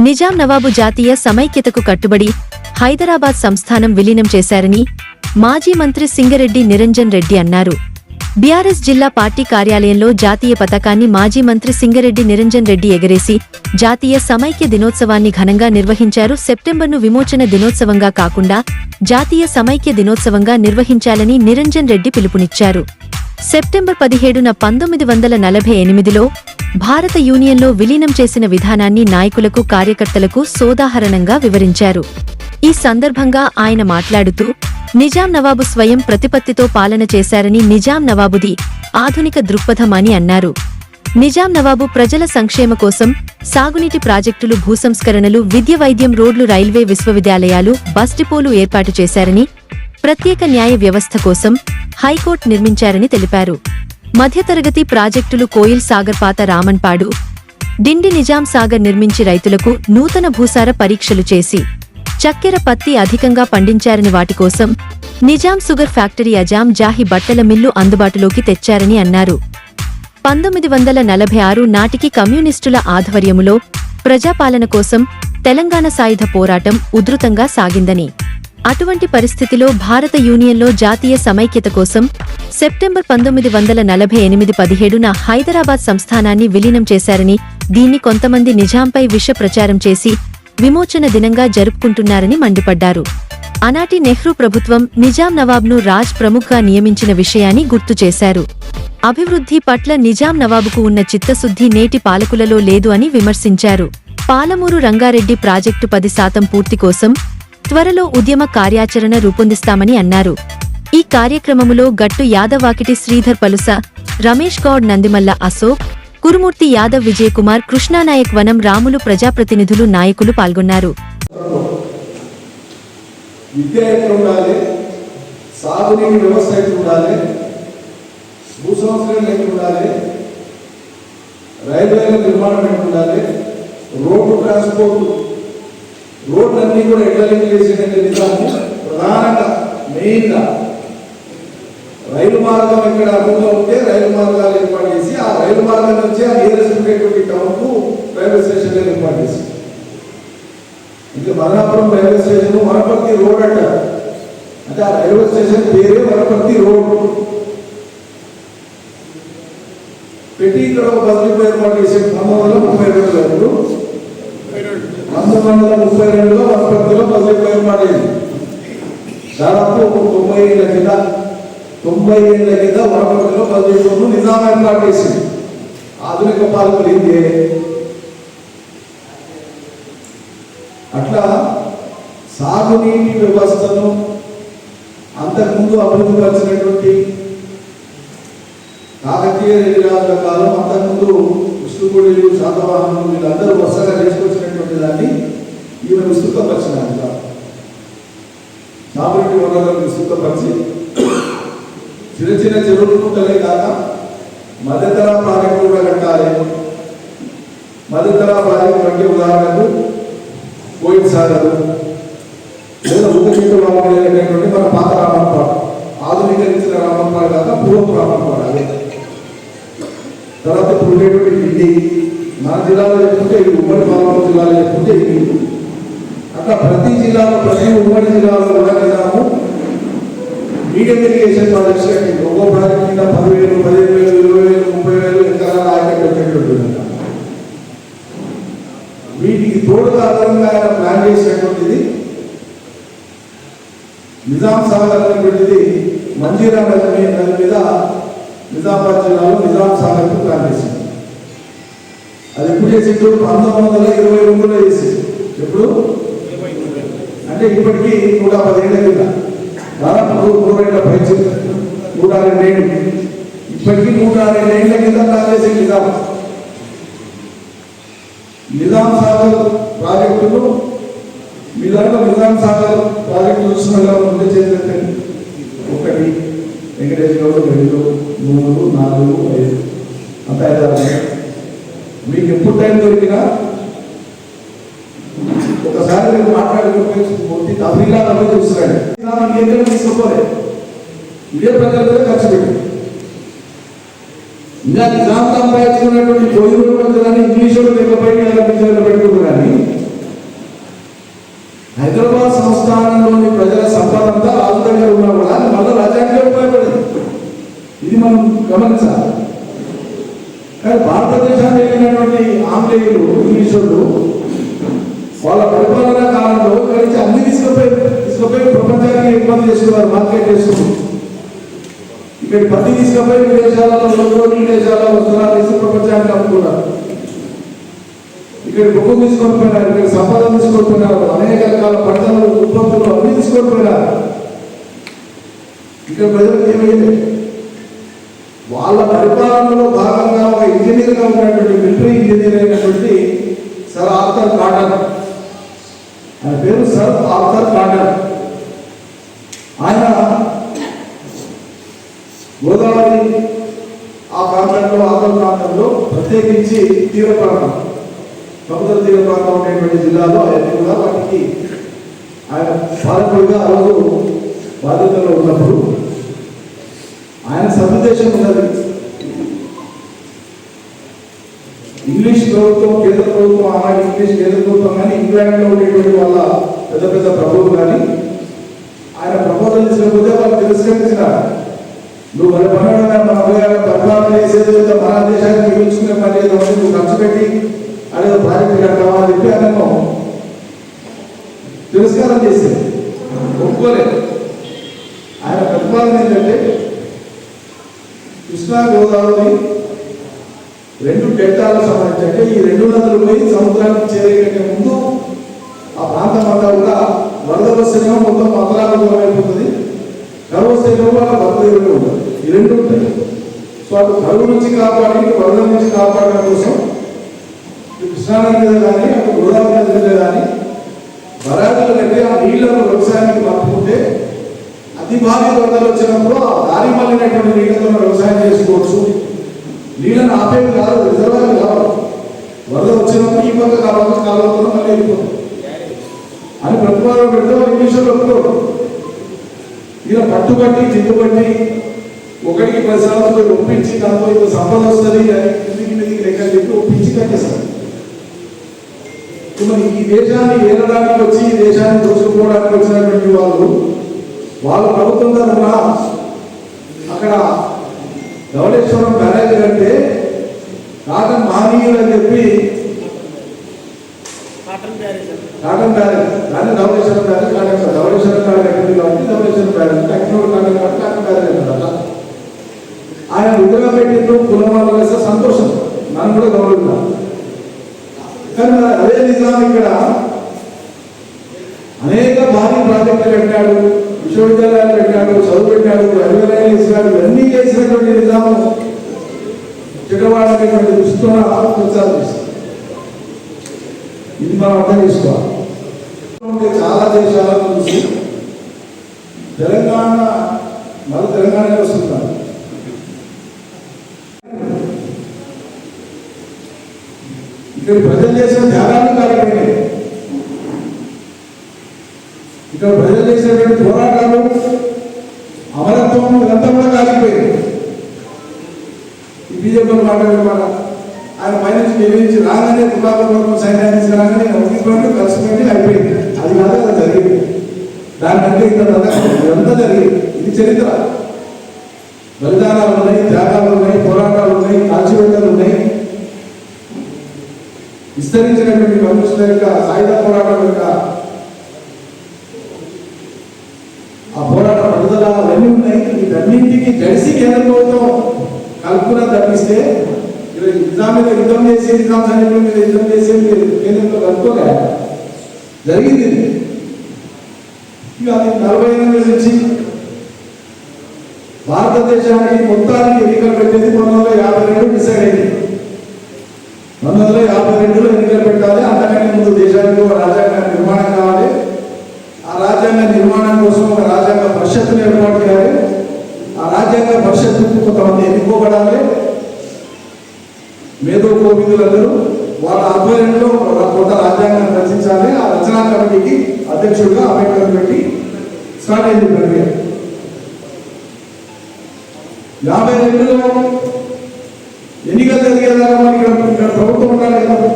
నిజాం నవాబు జాతీయ సమైక్యతకు కట్టుబడి హైదరాబాద్ సంస్థానం విలీనం చేశారని మాజీ మంత్రి సింగరెడ్డి నిరంజన్ రెడ్డి అన్నారు. బీఆర్ఎస్ జిల్లా పార్టీ కార్యాలయంలో జాతీయ పతాకాన్ని మాజీ మంత్రి సింగరెడ్డి నిరంజన్ రెడ్డి ఎగరేసి జాతీయ సమైక్య దినోత్సవాన్ని ఘనంగా నిర్వహించారు. సెప్టెంబర్ను విమోచన దినోత్సవంగా కాకుండా జాతీయ సమైక్య దినోత్సవంగా నిర్వహించాలని నిరంజన్ రెడ్డి పిలుపునిచ్చారు. సెప్టెంబర్ పదిహేడున పంతొమ్మిది వందల నలభై ఎనిమిదిలో భారత యూనియన్లో విలీనం చేసిన విధానాన్ని నాయకులకు కార్యకర్తలకు సోదాహరణంగా వివరించారు. ఈ సందర్భంగా ఆయన మాట్లాడుతూ నిజాం నవాబు స్వయం ప్రతిపత్తితో పాలన చేశారని నిజాం నవాబుది ఆధునిక దృక్పథం అని అన్నారు. నిజాం నవాబు ప్రజల సంక్షేమ కోసం సాగునీటి ప్రాజెక్టులు భూసంస్కరణలు విద్య వైద్యం రోడ్లు రైల్వే విశ్వవిద్యాలయాలు బస్ డిపోలు ఏర్పాటు చేశారని ప్రత్యేక న్యాయ వ్యవస్థ కోసం హైకోర్టు నిర్మించారని తెలిపారు. మధ్యతరగతి ప్రాజెక్టులు కోయిల్ సాగర్ పాత రామన్పాడు డిండి నిజాం సాగర్ నిర్మించి రైతులకు నూతన భూసార పరీక్షలు చేసి చక్కెర పత్తి అధికంగా పండించారని వాటి కోసం నిజాం షుగర్ ఫ్యాక్టరీ అజాం జాహి బట్టల మిల్లు అందుబాటులోకి తెచ్చారని అన్నారు. పంతొమ్మిది వందల నలభై ఆరు నాటికి కమ్యూనిస్టుల ఆధ్వర్యములో ప్రజాపాలన కోసం తెలంగాణ సాయుధ పోరాటం ఉధృతంగా సాగిందని. అటువంటి పరిస్థితిలో భారత యూనియన్లో జాతీయ సమైక్యత కోసం సెప్టెంబర్ పంతొమ్మిది వందల నలభై ఎనిమిది పదిహేడున హైదరాబాద్ సంస్థానాన్ని విలీనం చేశారని దీన్ని కొంతమంది నిజాంపై విష ప్రచారం చేసి విమోచన దినంగా జరుపుకుంటున్నారని మండిపడ్డారు. ఆనాటి నెహ్రూ ప్రభుత్వం నిజాం నవాబ్ను రాజ్ ప్రముఖ్గా నియమించిన విషయాన్ని గుర్తు చేశారు. అభివృద్ధి పట్ల నిజాం నవాబుకు ఉన్న చిత్తశుద్ధి నేటి పాలకులలో లేదు అని విమర్శించారు. పాలమూరు రంగారెడ్డి ప్రాజెక్టు పది శాతం పూర్తి కోసం త్వరలో ఉద్యమ కార్యాచరణ రూపొందిస్తామని అన్నారు. ఈ కార్యక్రమములో గట్టు యాదవాకిటి శ్రీధర్ పలుస రమేష్ గౌడ్ నందిమల్ల అశోక్ కురుమూర్తి యాదవ్ విజయకుమార్ కృష్ణానాయక్ వనం రాములు ప్రజాప్రతినిధులు నాయకులు పాల్గొన్నారు. విద్య ఉండాలి సాగునీటి వ్యవస్థ ఉండాలి ఉండాలి నిర్మాణం ఉండాలి రోడ్డు ట్రాన్స్పోర్ట్ రోడ్లన్నీ కూడా ఎట్లా లింక్ నిజాము ప్రధానంగా మెయిన్గా రైలు మార్గం ఇక్కడ అమలులో ఉంటే రైలు మార్గాలు ఏర్పాటు చేసి ఆ రైలు మార్గం నుంచి ఆ నియరెస్ట్ ఉండేటువంటి టౌన్కు రైల్వే స్టేషన్ ఏర్పాటు చేసి. ఇంకా Madanapuram railway station Wanaparthy road అంట. అంటే ఆ రైల్వే స్టేషన్ పేరే వనపర్తి రోడ్. పెట్టి ఇక్కడ ఒక బదిలీ ఏర్పాటు చేసే పంతొమ్మిది వందల ముప్పై రెండు పంతొమ్మిది వందల ముప్పై రెండులో వనపర్తిలో బదిలీ ఏర్పాటు అయింది దాదాపు తొంభై ఏళ్ళ కింద తొంభై ఏళ్ళ కింద వరపతిలో పదిహేను నిజాం ఏర్పాటు చేసింది. ఆధునిక పాలకులు ఏంటి అట్లా సాగునీటి వ్యవస్థను అంతకుముందు అభివృద్ధి పరిచినటువంటి కాకతీయ రాజుల కాలం అంతకుముందు విష్ణుకుడిలు శాతవాహనులు వీళ్ళందరూ వరుసగా చేసుకొచ్చినటువంటి దాన్ని ఈమె విస్తృతపరిచినారు. సాగునీటి వనరులను విస్తృతపరిచి చిన్న చిన్న చెరువులు కుంటలే కాక మధ్యతర ప్రాజెక్టు కూడా కట్టాలి. మధ్యతర ప్రాజెక్టు అంటే ఉదాహరణకు కోయిల్ సాగదు లేదా ఉత్తరీత అనేటువంటి మన పాత రామన్పాడు ఆధునీకరించిన రామన్పాడు కాక పూర్వపు రామన్పాడు అదే తర్వాత ఇప్పుడు ఉండేటువంటి ఢిల్లీ మన జిల్లాలో చెప్పుకుంటే ఇది ఉమ్మడి పాలమూరు జిల్లాలో చెప్పుకుంటే ఇది అట్లా ప్రతి జిల్లాలో ప్రతి ఉమ్మడి జిల్లాలో కూడా నిజాము మీడియం ఇరిగేషన్ ప్రాజెక్ట్స్ కట్టింది ఒక్కో ప్రాజెక్ట్ కింద పదివేలు పదిహేను వేలు ఇరవై వేలు ముప్పై వేలు ఎకరాల ఆయకట్టు పెట్టేటువంటి వీటికి తోడుగా అదనంగా ప్లాన్ చేసినటువంటిది నిజాం సాగర్ అనేటువంటిది మంజీరా నది దాని మీద నిజామాబాద్ జిల్లాలో నిజాం సాగర్కు ప్లాన్ చేసింది. అది ఎప్పుడు చేసిండు పంతొమ్మిది వందల ఇరవై రెండులో చేసింది ఎప్పుడు? అంటే ఇప్పటికీ నూట పదిహేళ్ళ కింద. దాదాపు నూరు నూరేళ్ళ పైచి నూట రెండేళ్ళు ఇప్పటికీ నూట రెండేళ్ళ కింద ప్లాన్ నిజాం. నిజాం సాగర్ ప్రాజెక్టులు మీలాగా నిజాం సాగర్ ప్రాజెక్టు చూసిన అదృష్టంగా ఉంటే ఒకటి వెంకటేష్ గౌడ్ రెండు మూడు నాలుగు ఐదు. అంత మీకు ఎప్పుడు టైం దొరికినా ఒకసారి మీరు మాట్లాడుకుంటే పూర్తి తమిళ తమిళ చూస్తున్నాడు. నియంత్రణ తీసుకోవాలి ఇదే ప్రజల మీద ఖర్చు పెట్టి ఇంకా నిజాం సంపాదించుకున్నటువంటి పొయ్యి ప్రజలని ఇంగ్లీష్ లేకపోయి పిల్లలు పెట్టుకుంటారు కానీ హైదరాబాద్ సంస్థానంలోని ప్రజల సంపద అంతా రాజు దగ్గర ఉన్నా కూడా మళ్ళీ రాజ్యాంగం ఉపయోగపడింది. ఇది మనం గమనించాలి. కానీ భారతదేశానికి వెళ్ళినటువంటి ఆంగ్లేయులు ఇంగ్లీషులు కాలంలో ఇక్కడి నుంచి అన్ని తీసుకుపోయి తీసుకుపోయి ప్రపంచానికి ఎగుమతి చేసుకున్నారు మార్కెట్ చేస్తున్నారు ఇక్కడ ప్రతి తీసుకుపోయి విదేశాలలో లోకల్ విదేశాలలో వస్తున్నారు తీసి ప్రపంచానికి అమ్ముకున్నారు. ఇక్కడ బొగ్గు తీసుకొని పోయినారు ఇక్కడ సంపద తీసుకొని పోయినారు అనేక రకాల పంటలు ఉత్పత్తులు అన్ని తీసుకొని పోయినారు ఇక్కడ ప్రజలకు ఏమైంది వాళ్ళ పరిపాలనలో భాగంగా ఒక ఇంజనీర్గా ఉన్నటువంటి మిలిటరీ ఇంజనీర్ అయినటువంటి సర్ ఆర్థర్ కాటన్ ఆయన పేరు సర్ ఆర్థర్ కాటన్. ఆయన గోదావరి ఆ ప్రాంతంలో ఆంధ్ర ప్రాంతంలో ప్రత్యేకించి తీర ప్రాంతం సముద్ర తీర ప్రాంతం ఉండేటువంటి జిల్లాలో ఆయన కూడా వాటికి ఆయన పాలకుడిగా ఆ రోజు బాధ్యతలో ఉన్నప్పుడు ఆయన సదుద్దేశం ఉన్నది. ఇంగ్లీష్ ప్రభుత్వం కేంద్ర ప్రభుత్వం ఆనాటి ఇంగ్లీష్ కేంద్ర ప్రభుత్వం కానీ ఇంగ్లాండ్లో ఉండేటువంటి వాళ్ళ పెద్ద పెద్ద ప్రభువులు కానీ ఆయన ప్రపోజల్ చేసినప్పుడే వాళ్ళు తిరస్కరించిన నువ్వు వాళ్ళ పనులుగా మన ఉపయోగాలు పరిపాలన చేసేది మన దేశానికి మిగిల్చుకునే పని ఏదో నువ్వు ఖర్చు పెట్టి అనేది ప్రాజెక్ట్ కట్టావా అని చెప్పి ఆయనను తిరస్కారం చేసేది ఒప్పుకోలేదు. ఆయన ప్రతిపాదన ఏంటంటే కృష్ణా గోదావరి రెండు డెల్టాలకు సంబంధించి అంటే ఈ రెండు నదులు పోయి సముద్రానికి చేరే ముందు ఆ ప్రాంతం అంతా కూడా వరద వస్తేనేమో మొత్తం మంత్రాలు అయిపోతుంది. కరువు వస్తేనేమో వాళ్ళ బతులు ఉంటుంది. ఈ రెండు ఉంటాయి. సో అటు కరువు నుంచి కాపాడి వరద నుంచి కాపాడడం కోసం కృష్ణానది మీద కానీ అటు గోదావరి నది మీద కానీ బరాజులు కట్టి ఆ నీళ్ళను వ్యవసాయానికి పంపుకుంటే అతి భారీ వరదలు వచ్చినప్పుడు ఆ దారి మళ్ళినటువంటి నీళ్ళతో వ్యవసాయం చేసుకోవచ్చు. నీళ్ళని ఆపేది కాదు రిజర్వాయర్ కావాలి వరద వచ్చినప్పుడు ఈ పక్క కావాలి కాలువతో మళ్ళీ వెళ్ళిపోతుంది అని ప్రభుత్వాలు పెడితే వాళ్ళు ఇంగ్లీషులో ఒప్పుకోరు ఈయన పట్టుబట్టి జిద్దుబట్టి ఒకటికి పది సంవత్సరాలు ఒప్పించి దాంతో ఇంత సంపద వస్తుంది అని ఇంటికి మీదకి లెక్క చెప్పి ఒప్పించి కట్టేస్తారు మరి ఈ దేశాన్ని ఏలడానికి వచ్చి ఈ దేశాన్ని దోచుకోవడానికి వచ్చినటువంటి వాళ్ళు వాళ్ళ ప్రభుత్వం తరఫున అక్కడ ధవళేశ్వరం బ్యారేజ్ అంటే కాటన్ మహనీయులు అని చెప్పి కాటన్ బ్యారేజ్ దాన్ని Dhavaleswaram barrage Cotton Dhavaleswaram barrage ఎక్కడ కాబట్టి ధవళేశ్వరం బ్యారేజ్ టెక్నోల్ కాటన్ కాబట్టి కాటన్ బ్యారేజ్ అట్లా ఆయన విధంగా పెట్టిండ్రు కులం వాళ్ళు వేస్తే సంతోషం. మనం కూడా గౌరవిద్దాం. కానీ అదే నిజాం ఇక్కడ అనేక భారీ ప్రాజెక్టులు పెట్టాడు విశ్వవిద్యాలయాలు పెట్టాడు చదువు పెట్టాడు రైల్వేలైన్లు ఇచ్చినాడు ఇవన్నీ చేసినటువంటి నిజాము. చెడవాడనేటువంటి దుస్తున్న ప్రచారం ఇది మనం అర్థం చేసుకోవాలి. చాలా దేశాలను చూసి తెలంగాణ మన తెలంగాణకి వస్తున్నారు. ఇక్కడ ప్రజలు చేసిన ధ్యానాన్ని ఇక్కడ ప్రజలు చేసినటువంటి పోరాటాలు అమరత్వం ఇదంతా కూడా కాలిపోయింది. ఈ బీజేపీ మాట్లాడే ఆయన పైనుంచి నిర్వహించి రాగానే తుపాకుల సైన్యానికి రాగానే ఒక్కిపోయి కలిసిపోయి అయిపోయింది. అది కాదు అది జరిగింది. దానికంటే ఇంత ఇదంతా జరిగింది. ఇది చరిత్ర. బలిదానాలు ఉన్నాయి త్యాగాలు ఉన్నాయి పోరాటాలు ఉన్నాయి కాల్చివేతలు ఉన్నాయి. విస్తరించినటువంటి కమ్యూనిస్టుల యొక్క సాయుధ పోరాటం యొక్క ఆ పోరాట పట్టుదల అవన్నీ ఉన్నాయి. వీటన్నింటికి కలిసి కేంద్ర ప్రభుత్వం కల్పన తప్పిస్తే ఇలా నిజాం మీద యుద్ధం చేసి నిజాం సైనికుల మీద యుద్ధం చేసి మీరు కేంద్రంతో కలుపుకోలే. జరిగింది ఇక అది నలభై ఎనిమిది నుంచి భారతదేశానికి మొత్తానికి ఎన్నికలు పెట్టేది పంతొమ్మిది వందల యాభై రెండు డిసైడ్ అయింది. పంతొమ్మిది వందల యాభై రెండులో ఎన్నికలు పెట్టాలి. అంతకంటే ముందు దేశానికి ఒక రాజ్యాంగ నిర్మాణం కావాలి. రాజ్యాంగ నిర్మాణం కోసం ఒక రాజ్యాంగ పరిషత్తును ఏర్పాటు చేయాలి. ఆ రాజ్యాంగ పరిషత్తుకు కొంతమంది ఎన్నుకోబడాలి. మేధో కోవిదులందరూ వాళ్ళ ఆధ్వర్యంలో ఒక కొత్త రాజ్యాంగాన్ని రచించాలి. ఆ రచనా కమిటీకి అధ్యక్షుడిగా అంబేద్కర్ పెట్టి స్టార్ట్ అయింది ప్రక్రియ. యాభై రెండులో ఎన్నికలు జరిగేదాకా మరి ఇక్కడ ఇక్కడ ప్రభుత్వం ఉండాలి కదా.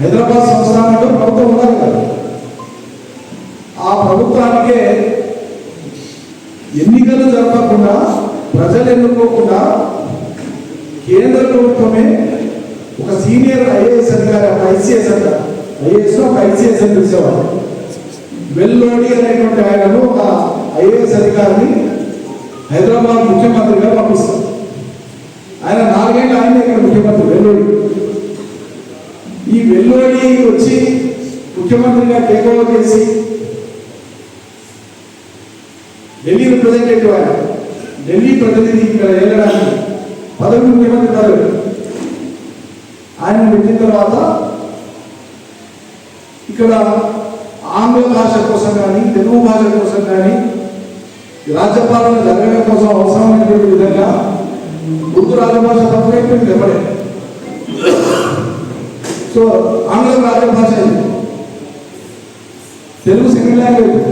హైదరాబాద్ సంస్థానంలో ప్రభుత్వం ఉండాలి కదా ఆ ప్రభుత్వానికే ఎన్నికలు జరపకుండా ప్రజలు ఎన్నుకోకుండా కేంద్ర ప్రభుత్వమే ఒక సీనియర్ ఐఏఎస్ అధికారి ఒక ఐసీఎస్ అంటారు ఐఏఎస్ ఒక ఐసీఎస్ అని పిలిచేవాడు వెల్లోడి అనేటువంటి ఆయనను ఒక ఐఏఎస్ అధికారిని హైదరాబాద్ ముఖ్యమంత్రిగా పంపిస్తారు. ఆయన నాలుగేళ్ళు ఆయన ఇక్కడ ముఖ్యమంత్రి వెల్లోడి. ఈ వెల్లోడి వచ్చి ముఖ్యమంత్రిగా టేక్ ఓవర్ చేసి ఢిల్లీ రిప్రజెంటేటివ్ ఆయన. ఢిల్లీ ప్రతినిధి ఇక్కడ వెళ్ళడానికి పదవి ముఖ్యమంత్రి పదవి. ఆయన పెట్టిన తర్వాత ఇక్కడ ఆంగ్ల భాష కోసం కానీ తెలుగు భాష కోసం కానీ రాజ్యపాలన జరగడం కోసం అవసరమైనటువంటి విధంగా ఉర్దూ రాజభాష తప్పనైపోయింది ఎవరే సో ఆంగ్లం రాజభాష తెలుగు సెకండ్ లాంగ్వేజ్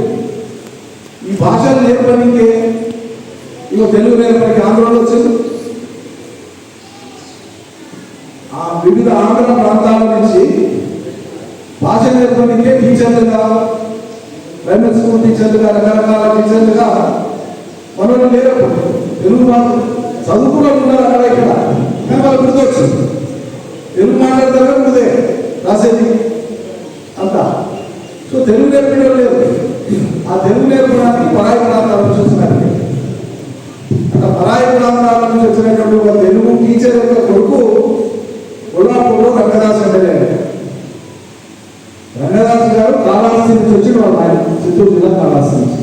ఈ భాషలు నేర్పడానికి ఇగో తెలుగు నేర్పడానికి ఆంధ్రలో వచ్చింది ఆ వివిధ ఆంధ్ర ప్రాంతాల నుంచి భాష నేర్పడానికి టీచర్లుగా ప్రైమరీ స్కూల్ టీచర్లుగా రకరకాల టీచర్లుగా మనల్ని లేరు. తెలుగు భాష చదువుకున్న ఉన్నారు అక్కడ ఇక్కడ. కానీ వాళ్ళు గుర్తొచ్చింది తెలుగు మాట్లాడతారు ముందే రాసేది? అంతా. సో తెలుగు నేర్పడం లేదు ఆ తెలుగు నేర్పడానికి పరాయి ప్రాంతాలు నుంచి వచ్చినారు పరాయి ప్రాంతాల నుంచి వచ్చినటువంటి ఒక తెలుగు టీచర్ యొక్క కొడుకు కొల్లాపూర్లో రంగదాస్ ఎమ్మెల్యే రంగదాస్ గారు కాళహస్తి నుంచి వచ్చిన వాళ్ళు ఆయన చిత్తూరు జిల్లా కాళహస్తి నుంచి.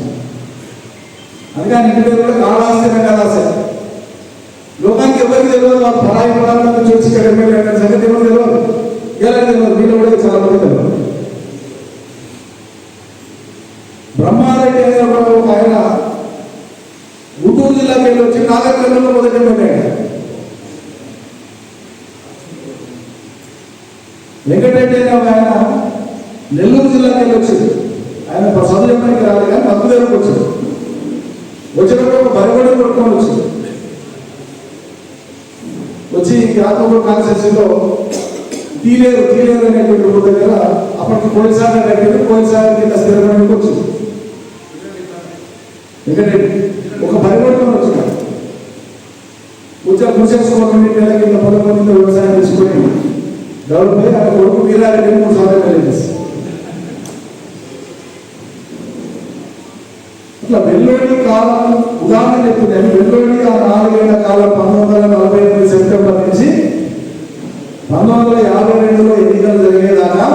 అందుకే ఆయన ఇంటి పేరు కూడా కాళహస్తి రంగదాసే లోకానికి ఎవరికి తెలియదు వాళ్ళు పరాయి ప్రాంతం నుంచి వచ్చి ఇక్కడ ఎమ్మెల్యే అనే సంగతి ఎవరు తెలియదు? ఎలా తెలియదు వీళ్ళు కూడా చాలా మంది తెలియదు. బ్రహ్మారెడ్డి అనే ఒక ఆయన గుంటూరు జిల్లాకి వెళ్ళి వచ్చి నాగర్కర్నూలులో మొదటి ఎమ్మెల్యే వెంకటరెడ్డి అనే ఆయన నెల్లూరు జిల్లాకి వెళ్ళి వచ్చింది ఆయన చదువు చెప్పడానికి రాదు కానీ మత్తు దగ్గరకు వచ్చింది వచ్చినప్పుడు ఒక భయపడి కొట్టుకొని వచ్చింది వచ్చి యాదవ్ కాన్స్టిట్యూన్సీలో తీలేరు తీలేరు అనేటువంటి ఊరు దగ్గర అప్పటికి పోలీసాగర్ దగ్గర పోలీసాగర్ కింద స్థిరపడానికి వచ్చింది ఎందుకంటే ఒక పరివర్తన ఉద్యోగం మూసేసుకోవడం నెల కింద పొలం కింద వ్యవసాయం చేసుకుని డెవలప్ అయ్యి ఆయన కొడుకు వీరారెడ్డి మూడు సార్లు కలిగేసి ఇట్లా వెల్లోడి కాలం ఉదాహరణ చెప్తున్నాను వెల్లోడి ఆ నాలుగేళ్ళ కాలం పంతొమ్మిది వందల నలభై ఎనిమిది సెప్టెంబర్ నుంచి పంతొమ్మిది వందల యాభై రెండులో ఎన్నికలు జరిగేదాకా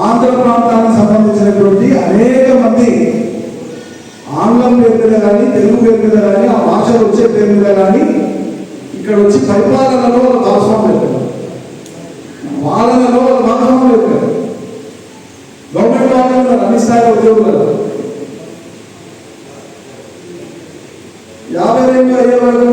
ఆంధ్ర ప్రాంతానికి సంబంధించినటువంటి అనేక మంది ఆంగ్లం పేరు కానీ తెలుగు పేరు మీద కానీ ఆ భాషలు వచ్చే పేరు మీద కానీ ఇక్కడ వచ్చి పరిపాలనలో ఒక భాగస్వామ్యం పెట్టారు పాలనలో ఒక భాగస్వామ్యం పెట్టారు గవర్నమెంట్ వాళ్ళు అన్ని స్థాయిలో ఉద్యోగులు యాభై రెండు అయ్యే వరకు